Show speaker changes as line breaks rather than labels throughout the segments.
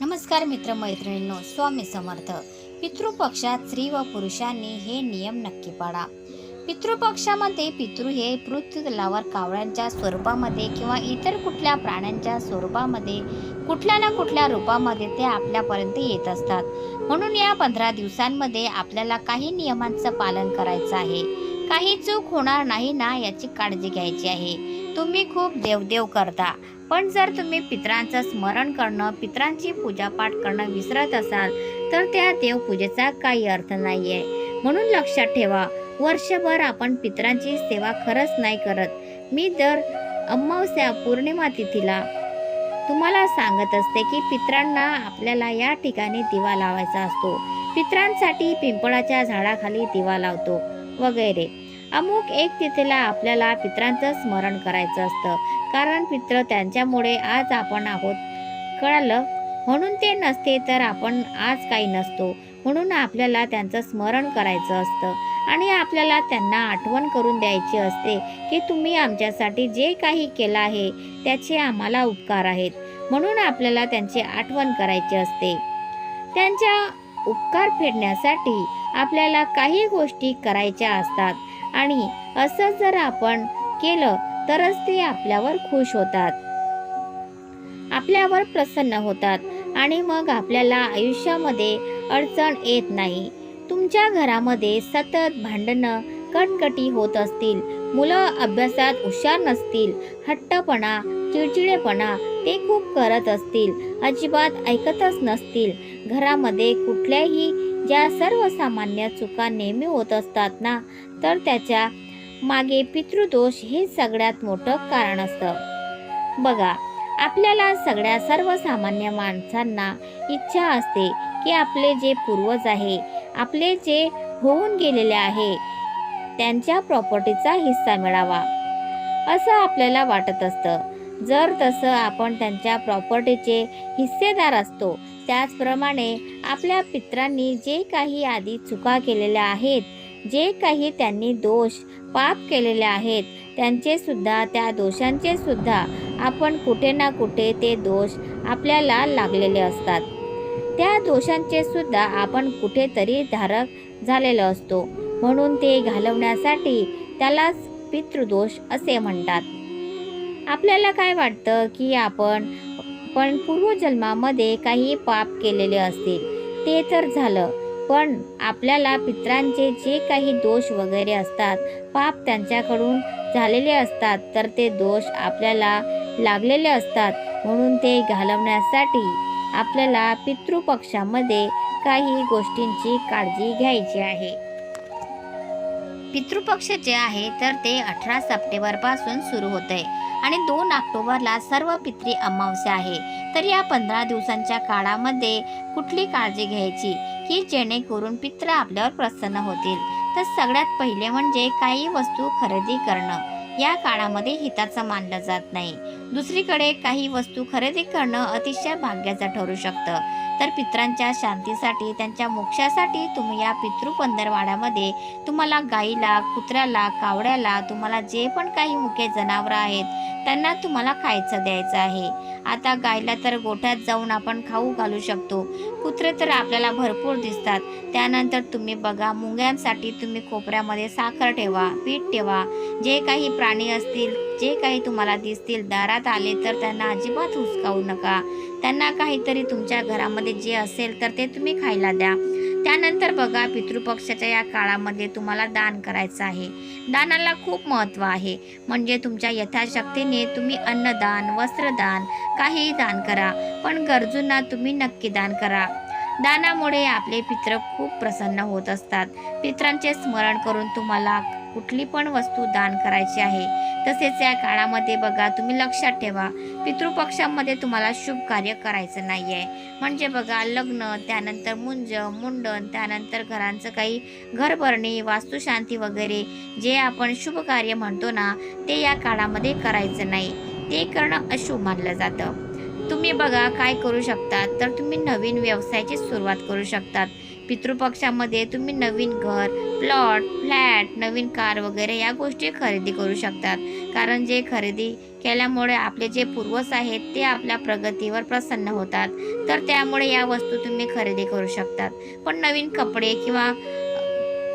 नमस्कार मित्र मैत्रिणींनो स्वामी समर्थ. पितृपक्षात स्त्री व पुरुषांनी हे नियम नक्की पाळा. पितृपक्षामध्ये पितृ हे पृथ्वीतलावर कावळ्यांच्या स्वरूपामध्ये किंवा इतर कुठल्या प्राण्यांच्या स्वरूपामध्ये कुठल्या ना कुठल्या रूपामध्ये ते आपल्यापर्यंत येत असतात. म्हणून या पंधरा दिवसांमध्ये आपल्याला काही नियमांचं पालन करायचं आहे. काही चूक होणार नाही ना याची काळजी घ्यायची आहे. तुम्ही खूप देवदेव करता. पण जर तुम्ही पितरांचं स्मरण करणं पितरांची पूजापाठ करणं विसरत असाल तर त्या देवपूजेचा काही अर्थ नाही आहे म्हणून लक्षात ठेवा वर्षभर आपण पितरांची सेवा खरंच नाही करत. मी दर अमावस्या पौर्णिमा तिथीला तुम्हाला सांगत असते की पितरांना आपल्याला या ठिकाणी दिवा लावायचा असतो. पितरांसाठी पिंपळाच्या झाडाखाली दिवा लावतो वगैरे. अमुक एक तिथीला आपल्याला पित्रांचं स्मरण करायचं असतं. कारण पित्र त्यांच्यामुळे आज आपण आहोत. कळालं? म्हणून ते नसते तर आपण आज काही नसतो. म्हणून आपल्याला त्यांचं स्मरण करायचं असतं. आणि आपल्याला त्यांना आठवण करून द्यायची असते की तुम्ही आमच्यासाठी जे काही केलं आहे त्याचे आम्हाला उपकार आहेत. म्हणून आपल्याला त्यांची आठवण करायची असते. त्यांच्या उपकार फेडण्यासाठी आपल्याला काही गोष्टी करायच्या असतात. आणि असं जर आपण केलं तरच ते आपल्यावर खुश होतात. आपल्यावर प्रसन्न होतात आणि मग आपल्याला आयुष्यामध्ये अडचण येत नाही. तुमच्या घरामध्ये सतत भांडणं कटकटी होत असतील मुलं अभ्यासात हुशार नसतील हट्टपणा चिडचिडेपणा ते खूप करत असतील अजिबात ऐकतच नसतील. घरामध्ये कुठल्याही ज्या सर्वसामान्य चुका नेहमी होत असतात ना तर त्याच्यामागे पितृदोष हे सगळ्यात मोठं कारण असतं. बघा आपल्याला सगळ्या सर्वसामान्य माणसांना इच्छा असते की आपले जे पूर्वज आहे आपले जे होऊन गेलेले आहे त्यांच्या प्रॉपर्टीचा हिस्सा मिळावा. असं आपल्याला वाटत असतं. जर तसं आपण त्यांच्या प्रॉपर्टीचे हिस्सेदार असतो त्याचप्रमाणे आपल्या पित्रांनी जे काही आधी चुका केलेल्या आहेत जे काही त्यांनी दोष पाप केलेले आहेत त्यांचे सुद्धा त्या दोषांचे सुद्धा आपण कुठे ना कुठे ते दोष आपल्याला लागलेले असतात. त्या दोषांचे सुद्धा आपण कुठेतरी धारक झालेलो असतो. म्हणून ते घालवण्यासाठी त्यालाच पितृदोष असे म्हणतात. आपल्याला काय वाटतं की आपण पण पूर्वजन्मामध्ये काही पाप केलेले असतील? ते तर झालं. पण आपल्याला पित्रांचे जे काही दोष वगैरे असतात पाप त्यांच्याकडून झालेले असतात तर ते दोष आपल्याला लागलेले असतात. म्हणून ते घालवण्यासाठी आपल्याला पितृपक्षामध्ये काही गोष्टींची काळजी घ्यायची आहे. पितृपक्ष जे आहे तर ते अठरा सप्टेंबरपासून सुरू होत आहे आणि दोन ऑक्टोबरला सर्व पित्री अमावस्या आहे. तर या पंधरा दिवसांच्या काळामध्ये कुठली काळजी घ्यायची की जेणेकरून पित्र आपल्यावर प्रसन्न होतील? तर सगळ्यात पहिले म्हणजे काही वस्तू खरेदी करणं. या काळामध्ये हिताचं मानलं जात नाही. दुसरीकडे काही वस्तू खरेदी करणं अतिशय भाग्याचं ठरू शकतं. तर पित्रांच्या शांतीसाठी त्यांच्या मोक्षासाठी तुम्ही या पितृ पंधरवाड्यामध्ये तुम्हाला गाईला कुत्र्याला कावड्याला तुम्हाला जे पण काही मुखे जनावरं आहेत त्यांना तुम्हाला खायचं द्यायचं आहे. आता गायला तर गोठ्यात जाऊन आपण खाऊ घालू शकतो. कुत्रे तर आपल्याला भरपूर दिसतात. त्यानंतर तुम्ही बघा मुंग्यांसाठी तुम्ही कोपऱ्यामध्ये साखर ठेवा पीठ ठेवा. जे काही प्राणी असतील जे काही तुम्हाला दिसतील दारात आले तर त्यांना अजिबात हुसकावू नका. त्यांना काहीतरी तुमच्या घरामध्ये जे असेल तर ते तुम्ही खायला द्या. त्यानंतर बघा पितृपक्षाच्या या काळामध्ये तुम्हाला दान करायचं आहे. दानाला खूप महत्त्व आहे. म्हणजे तुमच्या यथाशक्तीने तुम्ही अन्नदान वस्त्रदान काहीही दान करा. पण गरजूंना तुम्ही नक्की दान करा. दानामुळे आपले पित्र खूप प्रसन्न होत असतात. पित्रांचे स्मरण करून तुम्हाला कुठली पण वस्तू दान करायची आहे. तसेच या काळामध्ये बघा तुम्ही लक्षात ठेवा पितृपक्षामध्ये तुम्हाला शुभ कार्य करायचं नाही आहे म्हणजे बघा लग्न त्यानंतर मुंज मुंडन त्यानंतर घरांचं काही घरभरणी वास्तुशांती वगैरे जे आपण शुभ कार्य म्हणतो ना ते या काळामध्ये करायचं नाही. ते करणं अशुभ मानलं जातं. तुम्ही बघा काय करू शकतात? तर तुम्ही नवीन व्यवसायाची सुरुवात करू शकतात. पितृपक्षामध्ये तुम्ही नवीन घर प्लॉट फ्लॅट नवीन कार वगैरे या गोष्टी खरेदी करू शकतात. कारण जे खरेदी केल्यामुळे आपले जे पूर्वज आहेत ते आपल्या प्रगतीवर प्रसन्न होतात. तर त्यामुळे या वस्तू तुम्ही खरेदी करू शकतात. पण नवीन कपडे किंवा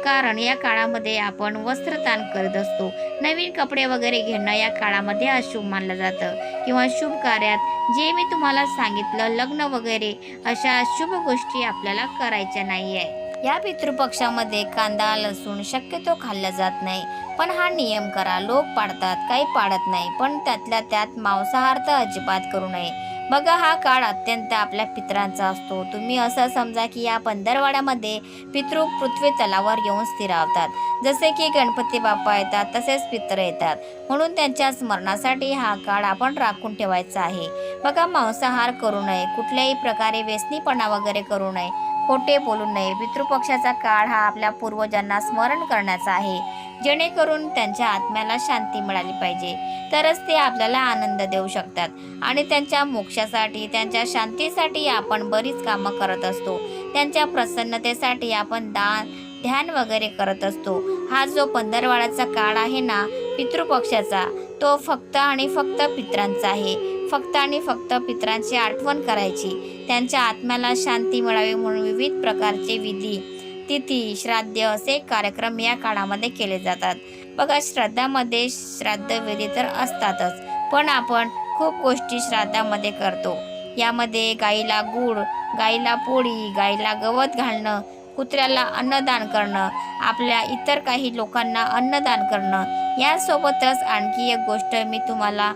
कारण या काळामध्ये आपण वस्त्रदान करत असतो. नवीन कपडे वगैरे घेणं या काळामध्ये अशुभ मानलं जातं. किंवा शुभ कार्यात जे मी तुम्हाला सांगितलं लग्न वगैरे अशा शुभ गोष्टी आपल्याला करायच्या नाही आहे या पितृपक्षामध्ये कांदा लसूण शक्यतो खाल्ला जात नाही. पण हा नियम करा लोक पाडतात काही पाडत नाही. पण त्यातल्या त्यात मांसाहार तर अजिबात करू नये. बघा हा काळ अत्यंत आपल्या पितरांचा असतो. तुम्ही असं समजा की या पंधरवाड्यामध्ये पितृ पृथ्वी तलावर येऊन स्थिरावतात. जसे की गणपती बाप्पा येतात तसेच पितर येतात. म्हणून त्यांच्या स्मरणासाठी हा काळ आपण राखून ठेवायचा आहे. बघा मांसाहार करू नये. कुठल्याही प्रकारे व्यसनीपणा वगैरे करू नये. खोटे बोलू नये. पितृपक्षाचा काळ हा आपल्या पूर्वजांना स्मरण करण्याचा आहे. जेणेकरून त्यांच्या आत्म्याला शांती मिळाली पाहिजे. तरच ते आपल्याला आनंद देऊ शकतात. आणि त्यांच्या मोक्षासाठी त्यांच्या शांतीसाठी आपण बरीच कामं करत असतो. त्यांच्या प्रसन्नतेसाठी आपण दान ध्यान वगैरे करत असतो. हा जो पंधरवाड्याचा काळ आहे ना पितृपक्षाचा तो फक्त आणि फक्त पित्रांचा आहे. फक्त आणि फक्त पित्रांची आठवण करायची. त्यांच्या आत्म्याला शांती मिळावी म्हणून विविध प्रकारचे विधी तिथी श्राद्ध असे कार्यक्रम या काळामध्ये केले जातात. बघा श्राद्धामध्ये श्राद्धविधी तर असतातच पण आपण खूप गोष्टी श्राद्धामध्ये करतो. यामध्ये गाईला गूळ गाईला पोळी गाईला गवत घालणं कुत्र्याला अन्नदान करणं आपल्या इतर काही लोकांना अन्नदान करणं यासोबतच आणखी एक गोष्ट मी तुम्हाला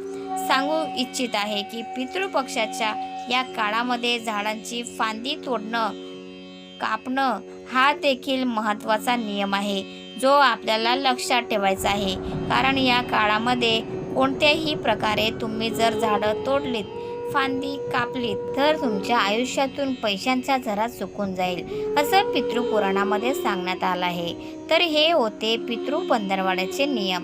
सांगू इच्छित आहे की पितृपक्षाच्या या काळामध्ये झाडांची फांदी तोडणं कापणं हा देखील महत्त्वाचा नियम आहे जो आपल्याला लक्षात ठेवायचा आहे. कारण या काळामध्ये कोणत्याही प्रकारे तुम्ही जर झाडं तोडलीत फांदी कापलीत तर तुमच्या आयुष्यातून पैशांचा झरा चुकून जाईल असं पितृपुराणामध्ये सांगण्यात आलं आहे. तर हे होते पितृ पंधरवाड्याचे नियम.